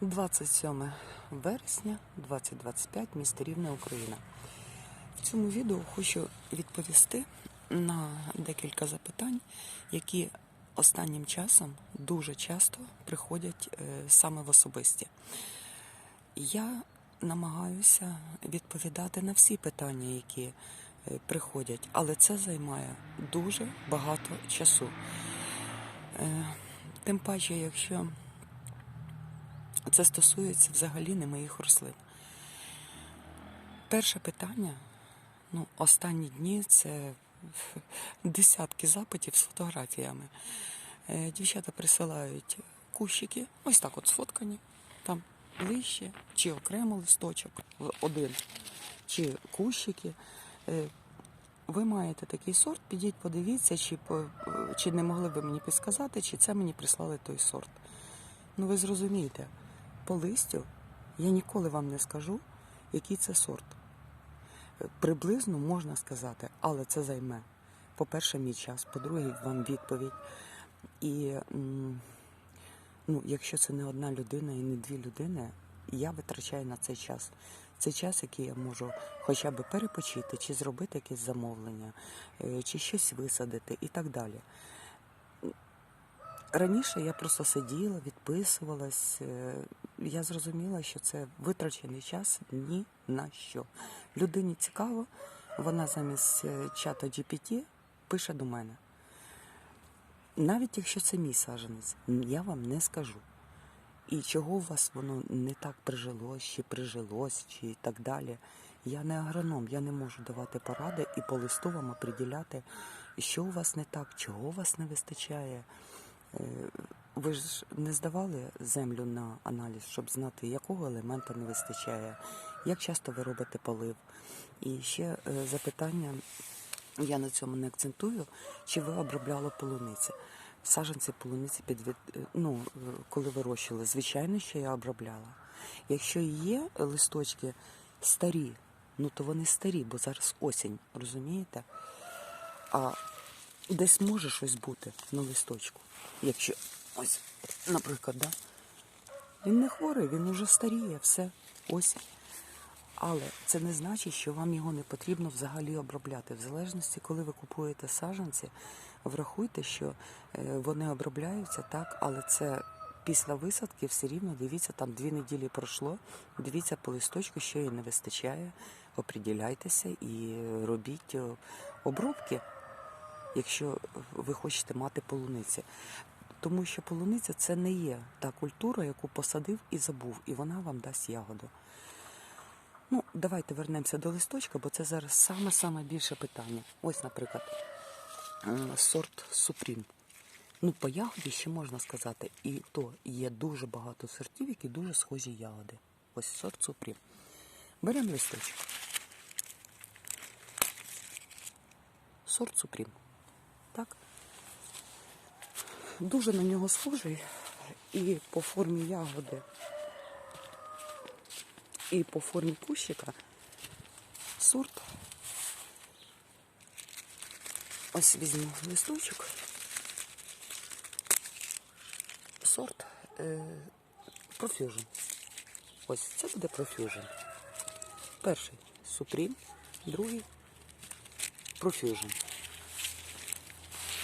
27 вересня 2025, місто Рівне, Україна. В цьому відео хочу відповісти на декілька запитань, які останнім часом дуже часто приходять е, саме в особисті. Я намагаюся відповідати на всі питання, які е, приходять, але це займає дуже багато часу. Е, Тим паче, якщо це стосується взагалі не моїх рослин. Перше питання, ну, останні дні це десятки запитів з фотографіями. Е, Дівчата присилають кущики, ось так от сфоткані, там лище, чи окремо листочок, один, чи кущики. Е, Ви маєте такий сорт, підіть, подивіться, чи, по- чи не могли ви мені підсказати, чи це мені прислали той сорт. Ну ви зрозумієте, по листю я ніколи вам не скажу, який це сорт. Е, Приблизно можна сказати, але це займе. По-перше, мій час, по-друге, вам відповідь. І ну, якщо це не одна людина і не дві людини, я витрачаю на цей час. Це час, який я можу хоча б перепочити, чи зробити якесь замовлення, е, чи щось висадити і так далі. Раніше я просто сиділа, відписувалась. е, Я зрозуміла, що це витрачений час ні на що. Людині цікаво, вона замість е, чата GPT пише до мене. Навіть якщо це мій саженець, я вам не скажу. І чого у вас воно не так прижилось, чи прижилось, чи так далі. Я не агроном, я не можу давати поради і по листу вам оприділяти, що у вас не так, чого у вас не вистачає. Е, Ви ж не здавали землю на аналіз, щоб знати, якого елемента не вистачає, як часто ви робите полив. І ще е, запитання, я на цьому не акцентую, чи ви обробляли полуниці. Саженці полуниці під від- е, ну, коли вирощували, звичайно, що я обробляла. Якщо є листочки старі, ну то вони старі, бо зараз осінь, розумієте? А десь може щось бути на листочку. Якщо ось, наприклад, да? він не хворий, він уже старіє, все, осінь. Але це не значить, що вам його не потрібно взагалі обробляти. В залежності, коли ви купуєте саджанці, врахуйте, що е, вони обробляються так, але це після висадки все рівно дивіться, там дві неділі пройшло. Дивіться по листочку, що їй не вистачає. Оприділяйтеся і робіть е, обробки, якщо ви хочете мати полуниці. Тому що полуниця це не є та культура, яку посадив і забув, і вона вам дасть ягоду. Ну, давайте вернемося до листочка, бо це зараз саме-саме більше питання. Ось, наприклад, е, сорт Супрім. Ну, по ягоді ще можна сказати, і то є дуже багато сортів, які дуже схожі ягоди. Ось сорт Супрім. Беремо листочок. Сорт Супрім. Так. Дуже на нього схожий і по формі ягоди, і по формі кущика сорт. Ось візьму листочок. Сорт е, Profusion. Ось це буде Profusion. Перший Supreme, другий Profusion.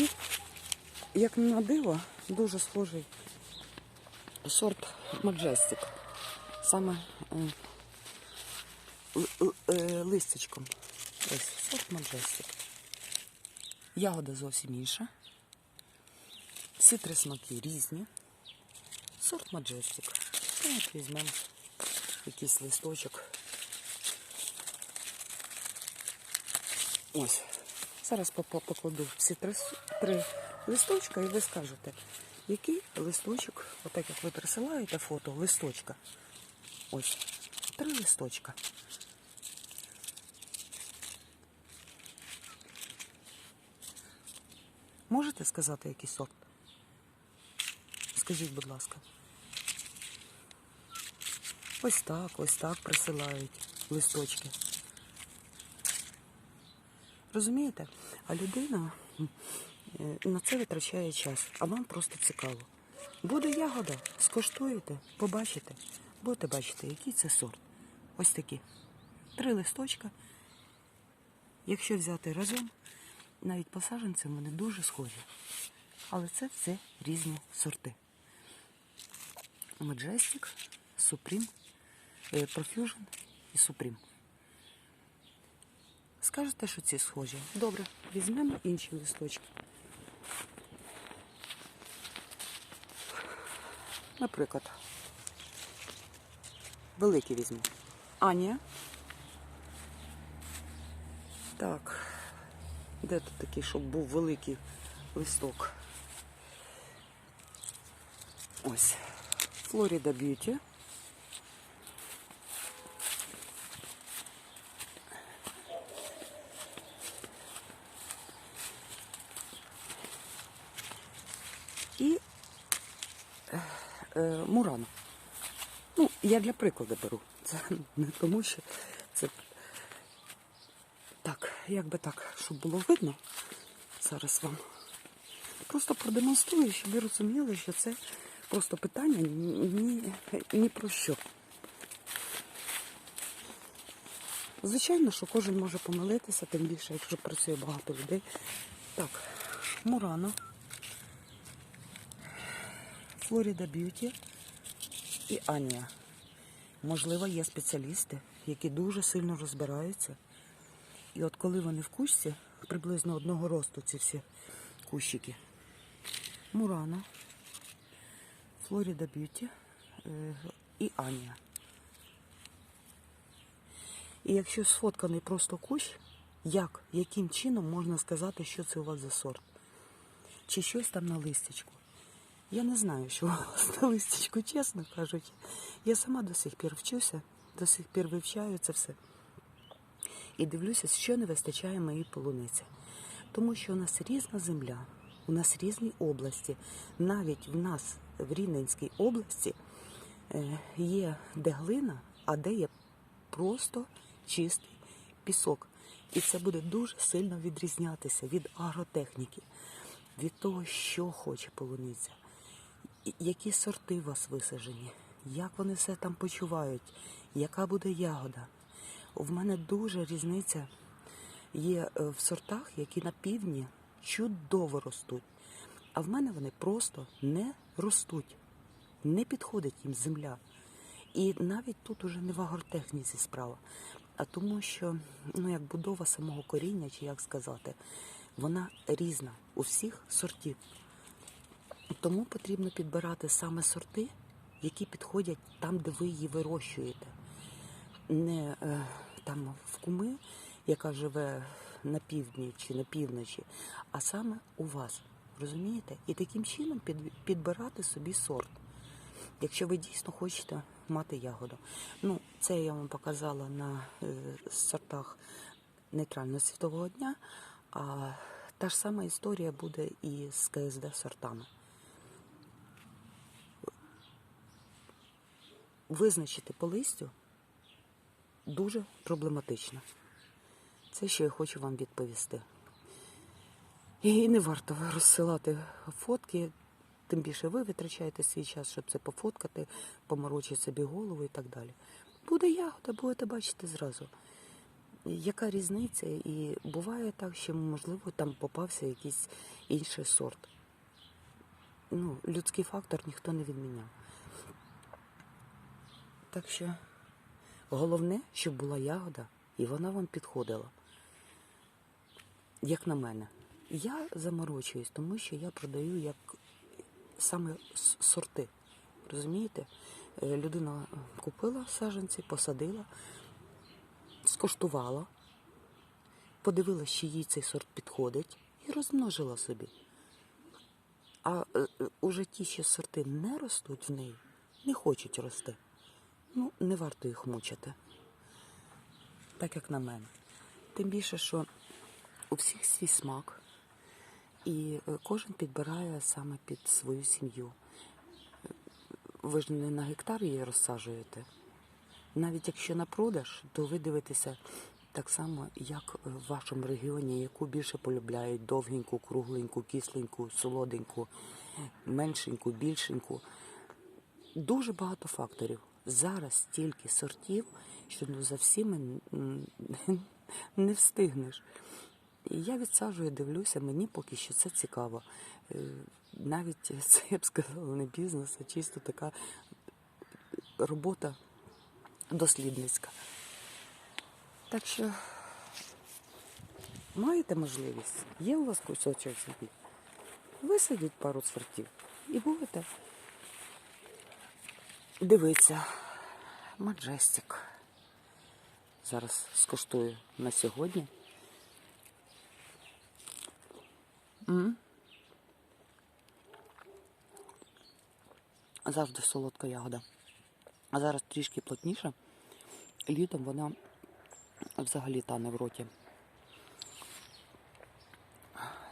І, як на диво, дуже схожий сорт Majestic. Саме е, е, листячком. Ось сорт Majestic. Ягода зовсім інша. Всі три смаки різні. Сорт Majestic. Ну, от візьмемо якийсь листочок. Ось. Зараз покладу всі три, три листочка і ви скажете, який листочок, отак як ви присилаєте фото листочка. Ось. Три листочка. Можете сказати, який сорт? Скажіть, будь ласка. Ось так, ось так присилають листочки. Розумієте? А людина е, на це витрачає час, а вам просто цікаво. Буде ягода, скоштуєте, побачите. Будете бачити, який це сорт. Ось такі. Три листочка. Якщо взяти разом, навіть по саджанцям вони дуже схожі. Але це все різні сорти. Majestic, Supreme, е, Profusion і Supreme. Скажете, що ці схожі? Добре, візьмемо інші листочки. Наприклад, великий візьму. Аня. Так. Де тут такий, щоб був великий листок? Ось. Флорида Б'юті. І е, е, Ну, я для прикладу беру. Це не тому, що це так, як би так, щоб було видно зараз вам. Просто продемонструю, щоб ви розуміли, що це просто питання ні, ні, про що. Звичайно, що кожен може помилитися, тим більше, якщо працює багато людей. Так, Мурано, Флорида Б'юті і Анія. Можливо, є спеціалісти, які дуже сильно розбираються. І от коли вони в кущі, приблизно одного росту ці всі кущики. Мурана, Флорида Б'юті е, і Анія. І якщо сфотканий просто кущ, як, яким чином можна сказати, що це у вас за сорт? Чи щось там на листячку? Я не знаю, що на листячку, чесно кажучи. Я сама до сих пір вчуся, до сих пір вивчаю це все. І дивлюся, що не вистачає моїй полуниці. Тому що у нас різна земля, у нас різні області. Навіть в нас в Рівненській області е, є де глина, а де є просто чистий пісок. І це буде дуже сильно відрізнятися від агротехніки, від того, що хоче полуниця, які сорти у вас висаджені, як вони все там почувають, яка буде ягода. В мене дуже різниця є е, в сортах, які на півдні чудово ростуть. А в мене вони просто не ростуть. Не підходить їм земля. І навіть тут уже не в агротехніці справа, а тому, що ну, як будова самого коріння, чи як сказати, вона різна у всіх сортів. Тому потрібно підбирати саме сорти, які підходять там, де ви її вирощуєте. Не е, там в куми, яка живе на півдні чи на півночі, а саме у вас. Розумієте? І таким чином під, підбирати собі сорт. Якщо ви дійсно хочете мати ягоду. Ну, це я вам показала на е, сортах нейтрального світового дня, а та ж сама історія буде і з КСД сортами. Визначити по листю дуже проблематично. Це що я хочу вам відповісти. І не варто розсилати фотки, тим більше ви витрачаєте свій час, щоб це пофоткати, поморочити собі голову і так далі. Буде ягода, будете бачити зразу. Яка різниця? І буває так, що, можливо, там попався якийсь інший сорт. Ну, людський фактор ніхто не відміняв. Так що головне, щоб була ягода, і вона вам підходила. Як на мене. Я заморочуюсь, тому що я продаю як саме сорти. Розумієте? Е, Людина купила саджанці, посадила, скоштувала, подивилася, чи їй цей сорт підходить, і розмножила собі. А е, е, уже ті, що сорти не ростуть в неї, не хочуть рости. Ну, не варто їх мучити. Так як на мене. Тим більше, що у всіх свій смак, і е, кожен підбирає саме під свою сім'ю. Ви ж не на гектар її розсаджуєте. Навіть якщо на продаж, то ви дивитеся Так само, як в вашому регіоні, яку більше полюбляють довгеньку, кругленьку, кисленьку, солоденьку, меншеньку, більшеньку. Дуже багато факторів. Зараз стільки сортів, що ну, за всіми не встигнеш. І я відсаджую, дивлюся, мені поки що це цікаво. Е, Навіть це я б сказала не бізнес, а чисто така робота дослідницька. Так що маєте можливість, є у вас кусочок землі, висадіть пару сортів і будете дивитися. Маджестик. Зараз скуштую на сьогодні. М. Завжди солодка ягода. А зараз трішки плотніша. Літом вона взагалі тане в роті.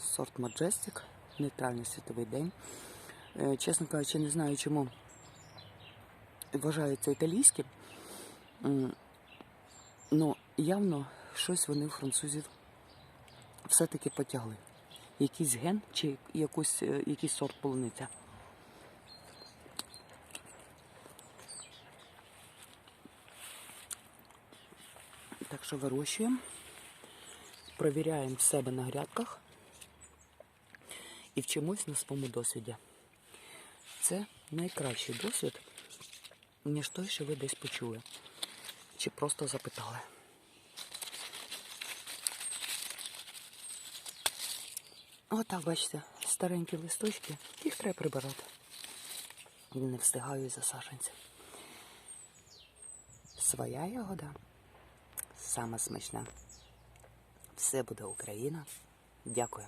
Сорт Majestic, нейтральний світовий день. Е, Чесно кажучи, не знаю, чому вважаються італійським. Ну, явно щось вони у французів все-таки потягли. Якийсь ген чи якусь, е, якийсь сорт полуниця. Так що вирощуємо, провіряємо в себе на грядках і вчимось на своєму досвіді. Це найкращий досвід, ніж той, що ви десь почули. Чи просто запитали. Отак, бачите, старенькі листочки, їх треба прибирати. Не встигаю за саженця. Своя ягода сама смачна. Все буде Україна. Дякую.